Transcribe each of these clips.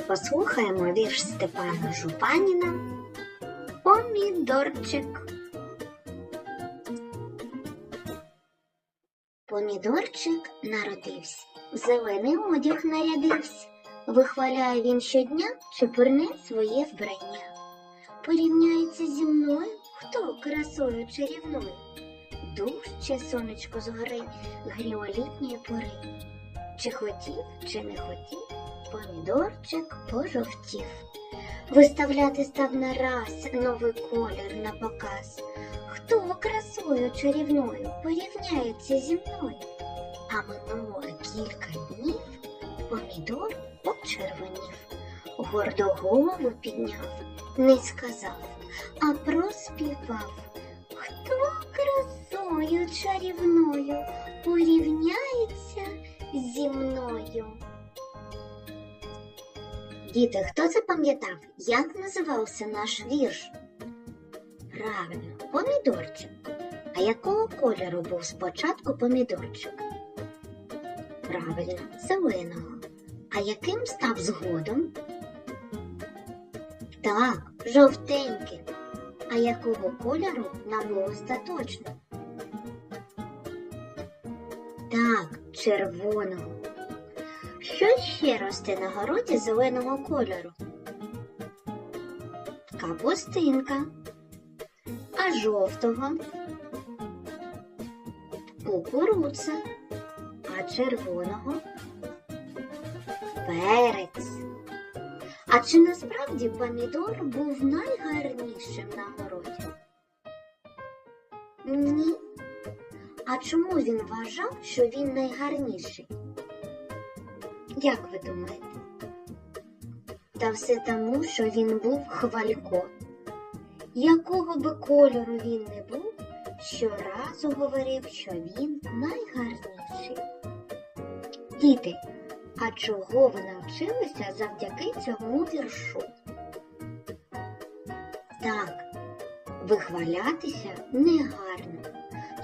послухаємо вірш Степана Жупаніна Помідорчик. Помідорчик народився, в зелений одяг нарядився. Вихваляє він щодня чепурне своє вбрання. Порівняється зі мною, хто красою чарівною. Дужче сонечко згори гріє літньої пори. Чи хотів, чи не хотів, помідорчик пожовтів. Виставляти став нараз новий колір на показ. Хто красою чарівною порівняється зі мною? А минуло кілька днів, помідор почервонів, гордо голову підняв, не сказав, а проспівав. Хто красою чарівною порівняється зі мною? Діти, хто запам'ятав, як називався наш вірш? Правильно, помідорчик. А якого кольору був спочатку помідорчик? Правильно, зеленого. А яким став згодом? Так, жовтеньким. А якого кольору набув остаточно? Так, червоного. Що ще росте на городі зеленого кольору? Капустинка. А жовтого? Кукурудза. А червоного? Перець. А чи насправді помідор був найгарнішим на городі? Ні. А чому він вважав, що він найгарніший? Як ви думаєте? Та все тому, що він був хвалько. Якого би кольору він не був, щоразу говорив, що він найгарніший. Діти, а чого ви навчилися завдяки цьому віршу? Так, вихвалятися негарно.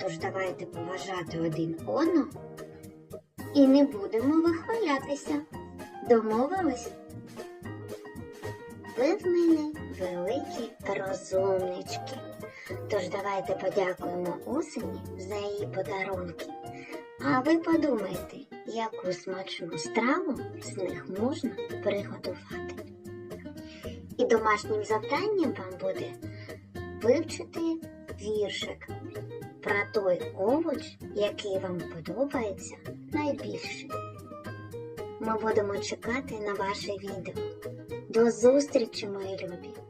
Тож давайте поважати один одного і не будемо вихвалятися. Домовились? Ви в мене великі розумнички. Тож давайте подякуємо осені за її подарунки. А ви подумайте, яку смачну страву з них можна приготувати. І домашнім завданням вам буде вивчити віршик про той овоч, який вам подобається найбільше. Ми будемо чекати на ваше відео. До зустрічі, мої любі!